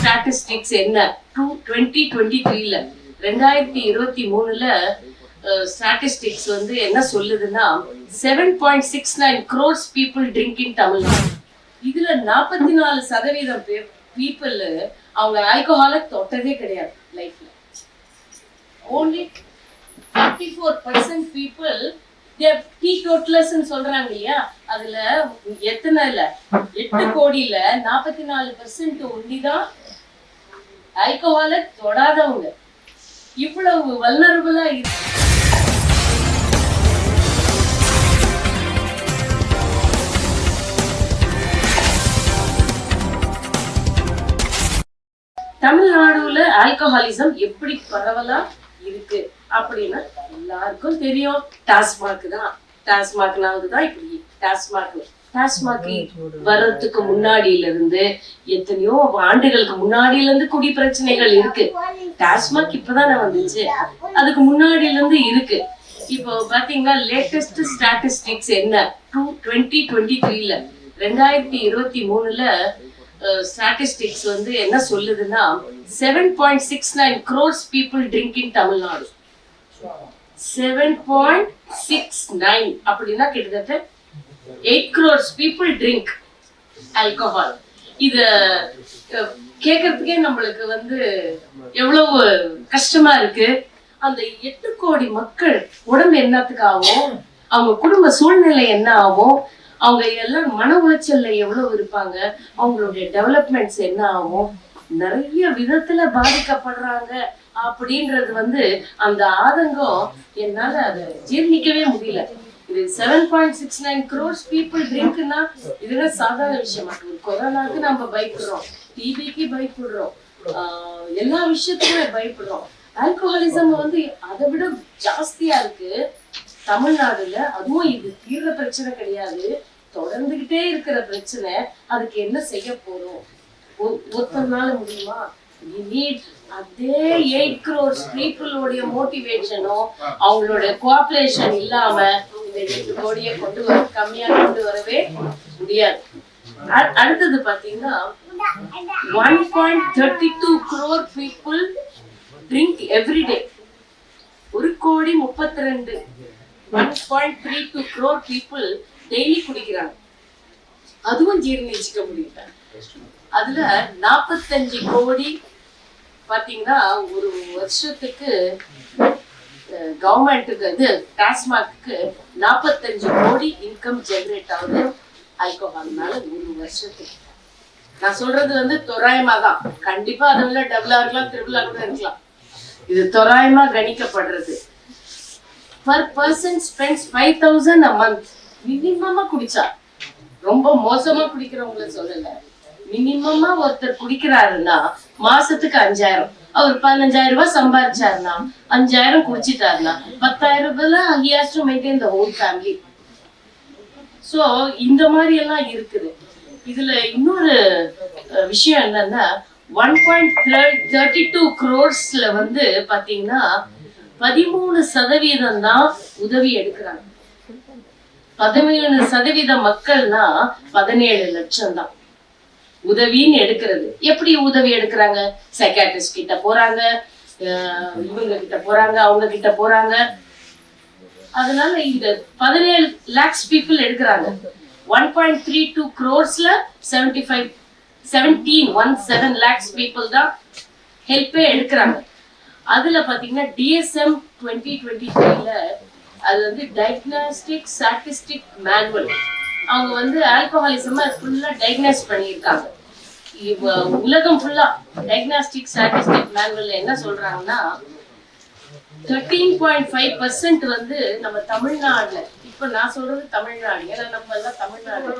Statistics என்ன? Two twenty twenty த்ரீல ரெண்டாயிரத்தி இருபத்தி மூணுல ஸ்டாட்டிஸ்டிக்ஸ் வந்து என்ன சொல்லுதுன்னா seven point six nine crores people drink in Tamil Nadu இதுல நாற்பத்தி நாலு சதவீதம் பீப்புள் அவங்க ஆல்கோஹாலை தொட்டதே கிடையாது லைஃப்ல only forty four percent people tea டோட்லர்ஸ்ன்னு சொல்றாங்க இல்லையா? அதுல எத்தனை இல்ல எட்டு கோடியில நாற்பத்தி நாலு பர்சன்ட் ஒண்டிதான் ஆல்கஹாலை தொடாதவங்க. இவ்வளவு வல்னரபுளா இருக்கு தமிழ்நாடுல ஆல்கஹாலிசம் எப்படி பரவலா இருக்கு அப்படின்னா எல்லாருக்கும் தெரியும். டாஸ்மாக் தான். டாஸ்மாக்னாவது தான் இப்படி. டாஸ்மாக் டாஸ்மாக் வர்றதுக்கு முன்னாடியில இருந்து எத்தனையோ ஆண்டுகளுக்கு முன்னாடியில இருந்து குடி பிரச்சனைகள் இருக்கு. டாஸ்மாக் இப்பதானே வந்துச்சு. அதுக்கு முன்னாடியில இருந்து இருக்கு. இப்போ பாத்தீங்கன்னா லேட்டஸ்ட் ஸ்டாட்டிஸ்டிக்ஸ் என்ன? டூ டுவெண்ட்டி டுவெண்ட்டி த்ரீல ரெண்டாயிரத்தி இருபத்தி மூணுல ஸ்டாட்டிஸ்டிக்ஸ் வந்து என்ன சொல்லுதுன்னா seven point six nine crores people drink in Tamil Nadu seven point six nine அப்படின்னா கிட்டத்தட்ட eight crores people drink alcohol இத கேட்கறதுக்கே நம்மளுக்கு வந்து எவ்வளவு கஷ்டமா இருக்கு. அந்த எட்டு கோடி மக்கள் உடம்பு என்னத்துக்கு ஆகும்? அவங்க குடும்ப சூழ்நிலை என்ன ஆகும்? அவங்க எல்லாம் மன உளைச்சல்ல எவ்வளவு இருப்பாங்க? அவங்களுடைய டெவலப்மெண்ட்ஸ் என்ன ஆகும்? நிறைய விதத்துல பாதிக்கப்படுறாங்க அப்படின்றது வந்து அந்த ஆதங்கம் என்னால அதை ஜீர்ணிக்கவே முடியல. இது seven point six nine crores people ட்ரிங்க்னா இதுதான் சாதாரண விஷயமா? ஒரு கொரோனாக்கு நம்ம பயப்படுறோம். டிபிக்கு பயப்படுறோம். எல்லா விஷயத்துக்குமே பயப்படுறோம். ஆல்கோஹாலிசம் வந்து அதை விட ஜாஸ்தியா இருக்கு. தமிழ்நாடுல அதுவும் இது தீர்ற பிரச்சனை கிடையாது. தொடர்ந்துகிட்டே இருக்கிற பிரச்சனை. அதுக்கு என்ன செய்ய போறோம்? ஒருத்தனால முடியுமா? அதே எயிட் க்ரோர்ஸ் பீப்புளோடைய மோட்டிவேஷனும் அவங்களோட கோஆபரேஷன் இல்லாம இந்த எட்டு கோடியை கொண்டு வர கம்மியா கொண்டு வரவே முடியாது. அடுத்தது பாத்தீங்கன்னா one point thirty two crore people drink everyday ஒரு கோடி முப்பத்தி ரெண்டு one point three two crore people daily குடிக்கிறாங்க. அதுவும் ஜீர்ணிச்சுக்க முடியல. அதுல நாற்பத்தஞ்சு கோடி பாத்தீங்கன்னா ஒரு வருஷத்துக்கு கவர்மெண்ட்டுக்கு வந்து டாஸ்மாக்கு நாற்பத்தஞ்சு கோடி இன்கம் ஜெனரேட் ஆகுது. ஆல்கோஹால்னால ஒரு வருஷத்துக்கு. நான் சொல்றது வந்து தோராயமா தான். கண்டிப்பா அதில் விட டபுளா இருக்கலாம் ட்ரிபிளா கூட இருக்கலாம். இது தோராயமா கணிக்கப்படுறது. Per person spends five thousand a month மினிமமா குடிச்சா. ரொம்ப மோசமா குடிக்கிறவங்கள சொல்லல. மினிமமா ஒருத்தர் குடிக்கிறாருன்னா மாசத்துக்கு அஞ்சாயிரம். அவர் பதினஞ்சாயிரம் ரூபாய் சம்பாதிச்சாருன்னா அஞ்சாயிரம் குடிச்சிட்டாருனா பத்தாயிரம் ரூபாய்ல he has to maintain the whole family so இந்த மாதிரி எல்லாம் இருக்குது. இதுல இன்னொரு விஷயம் என்னன்னா ஒன் பாயிண்ட் தேர்ட்டி டூ க்ரோர்ஸ்ல வந்து பாத்தீங்கன்னா பதிமூணு சதவீதம் தான் உதவி எடுக்கிறாங்க. பதிமூணு சதவீத மக்கள்னா பதினேழு லட்சம் தான். உதவின்னு எடுக்கிறது. எப்படி உதவி எடுக்கிறாங்க? சைக்காட்ரிஸ்ட் கிட்ட போறாங்க இவங்க கிட்ட போறாங்க அவங்க கிட்ட போறாங்க. அதனால இந்த பதினேழு லேக்ஸ் பீப்புள் எடுக்கிறாங்க. One point three two க்ரோர்ஸ்ல seventy five seventeen one seven lakhs people தான் ஹெல்ப்பே எடுக்கிறாங்க. அதுல பாத்தீங்கன்னா டிஎஸ்எம் டுவெண்ட்டி டுவெண்ட்டி த்ரீல அது வந்து டயக்னாஸ்டிக் ஸ்டாட்டிஸ்டிக் மேனுவல் அவங்க வந்து ஆல்கஹாலிசம் ஃபுல்லா டயக்னாஸ் பண்ணியிருக்காங்க. உலகம் ஃபுல்லா டயக்னாஸ்டிக் ஸ்டாட்டிஸ்டிக் மேனுவல்ல என்ன சொல்றாங்கன்னா தேர்ட்டீன் பாயிண்ட் ஃபைவ் பர்சன்ட் வந்து நம்ம தமிழ்நாடுல இப்ப நான் சொல்றது தமிழ்நாடு ஏன்னா நம்ம எல்லாம் Tamil Nadu.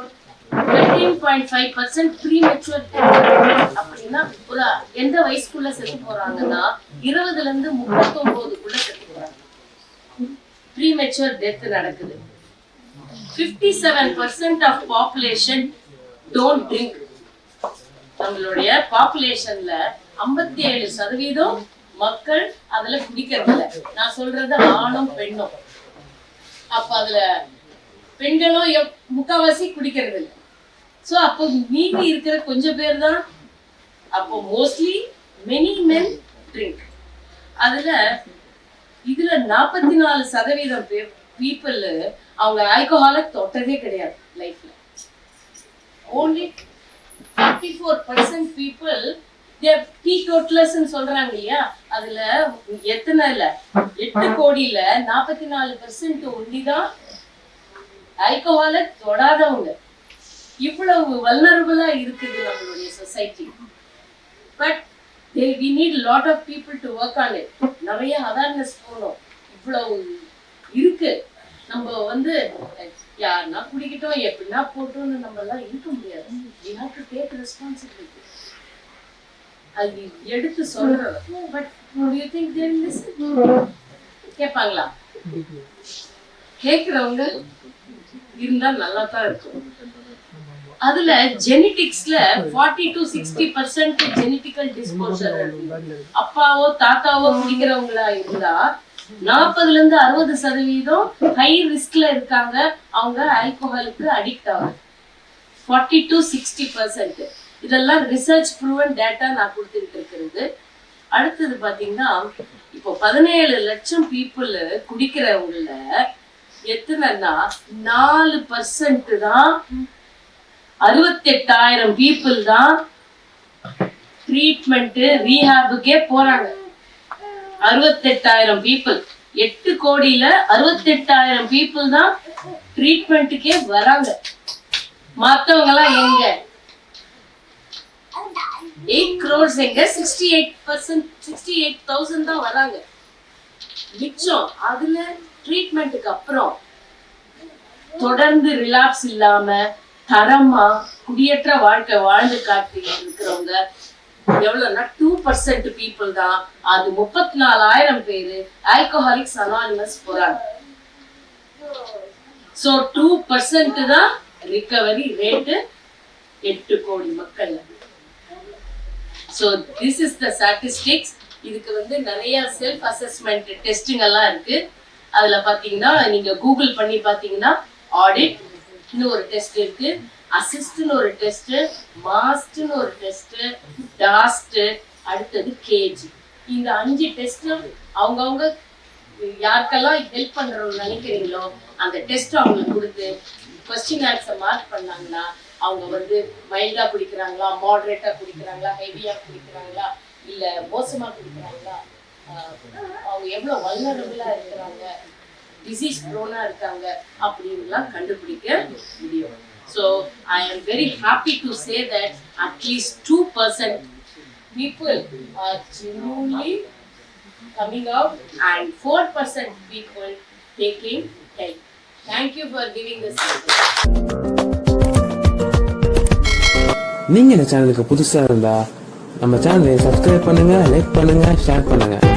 Thirteen point five percent premature அப்படின்னா ஒரு எந்த வயசுக்குள்ள செத்து போறாங்கன்னா இருபதுல இருந்து முப்பத்தொன்பதுக்குள்ள செத்து போறாங்க. ப்ரீ மெச்சுவர் டெத் நடக்குது. Fifty seven percent of population drink. Drink நம்மளுடைய பாப்புலேஷன்ல 57% ஏழு சதவீதம் மக்கள் அதுல குடிக்கிறது இல்லை நான் சொல்றது ஆணும் பெண்ணும். அப்ப அதுல பெண்களும் முக்காவாசி குடிக்கிறது இல்லை சோ அப்போ மீதி இருக்கிற கொஞ்சம் பேர் தான் அப்போ மோஸ்ட்லி மெனி மென் ட்ரிங்க் அதுல இதுல நாற்பத்தி நாலு சதவீதம் பேர் பீப்புள் அவங்க ஆல்கஹாலை தொட்டதே கிடையாது லைஃப்ல only forty four percent people tea டோட்லர்ஸ்ன்னு சொல்றாங்க இல்லையா? அதுல எத்தனை இல்ல? எட்டு கோடியில நாற்பத்தி நாலு பெர்சென்ட் ஒண்டிதான் ஆல்கஹாலை தொடாதவங்க. இவ்வளவு வல்னரபுளா இருக்குது நம்மளுடைய society but we need lot of people to work on it நிறைய அவேர்னஸ் போகணும். இவ்வளவு இருக்கு. நம்ம வந்து யாருன்னா குடிக்கிட்டோம் எப்படின்னா போட்டோம்னு நம்ம எல்லாம் இருக்க முடியாது. We have to take responsibility அது எடுத்து சொல்றோம் பட் யூ திங்க் தேர் கேட்பாங்களா? கேட்குறவங்க இருந்தா நல்லா தான் இருக்கும். அதுல ஜெனிட்டிக்ஸ்ல forty to sixty percent genetical disposer அப்பாவோ தாத்தாவோ குடிக்கிறவங்களா இருந்தா நாற்பதுல இருந்து அறுபது சதவீதம் ஹை ரிஸ்க்ல இருக்காங்க. அவங்க ஆல்கோஹாலுக்கு அடிக்ட் ஆகும் ஃபார்ட்டி டு சிக்ஸ்டி பர்சன்ட் இதெல்லாம் ரிசர்ச் ப்ரூவன் டேட்டா நான் கொடுத்துக்கிட்டு இருக்கிறது. அடுத்தது பாத்தீங்கன்னா இப்போ பதினேழு லட்சம் பீப்புள் குடிக்கிறவங்கள எத்தனைன்னா நாலு பர்சன்ட் தான் அறுபத்தெட்டாயிரம் பீப்புள் தான் ட்ரீட்மெண்ட் ரீஹாபுக்கே போகிறாங்க அறுபத்தெட்டாயிரம் பீப்புள் எட்டு கோடியில அறுபத்தெட்டாயிரம் பீப்புள் தான் ட்ரீட்மெண்ட்டுக்கே வராங்க. மத்தவங்க எல்லாம் எங்க? எயிட் க்ரோர்ஸ் எங்க? Sixty eight percent sixty eight thousand தான் வராங்க. மிச்சம் அதுல ட்ரீட்மெண்ட்டுக்கு அப்புறம் தொடர்ந்து ரிலாப்ஸ் இல்லாம தரமா குடியற்ற வாழ்க்கை வாழ்ந்து காட்டி இருக்கிறவங்க எவ்வளவுன்னா டூ பர்சன்ட் பீப்புள் தான். அது முப்பத்தி நாலாயிரம் பேரு ஆல்கோஹாலிக்ஸ் அனானிமஸ் போறாங்க. சோ டூ பர்சன்ட் தான் ரிகவரி ரேட்டு எட்டு கோடி மக்கள் so this is the statistics இதுக்கு வந்து நிறைய செல்ஃப் அசஸ்மெண்ட் டெஸ்டிங் எல்லாம் இருக்கு. அதுல பாத்தீங்கன்னா நீங்க கூகுள் பண்ணி பாத்தீங்கன்னா ஆடிட் இன்னும் ஒரு டெஸ்ட் இருக்கு. அசிஸ்ட்னு ஒரு டெஸ்ட் மாஸ்ட்னு ஒரு டெஸ்ட் டாஸ்ட் அடுத்தது கேஜி. இந்த அஞ்சு டெஸ்ட்டும் அவங்கவுங்க யாருக்கெல்லாம் ஹெல்ப் பண்றோம்னு நினைக்கிறீங்களோ அந்த டெஸ்ட் அவங்களுக்கு கொடுத்து கொஸ்டின் ஆன்சர் மார்க் பண்ணாங்கன்னா அவங்க வந்து மைல்டா குடிக்கிறாங்களா மாடரேட்டா குடிக்கிறாங்களா ஹெவியா குடிக்கிறாங்களா இல்ல மோசமா குடிக்கிறாங்களா அவங்க எவ்வளவு வல்லரபிளா இருக்கிறாங்க டிசீஸ் ப்ரோனா இருக்காங்க அப்படின்லாம் கண்டுபிடிக்க முடியும். So I am very happy to say that at least two percent people are genuinely coming out and 4% people taking help. Thank you for giving this. நீங்கள் இந்த சேனலுக்கு புதுசாக இருந்தால் நம்ம சேனலை சப்ஸ்கிரைப் பண்ணுங்கள் லைக் பண்ணுங்கள் ஷேர் பண்ணுங்கள்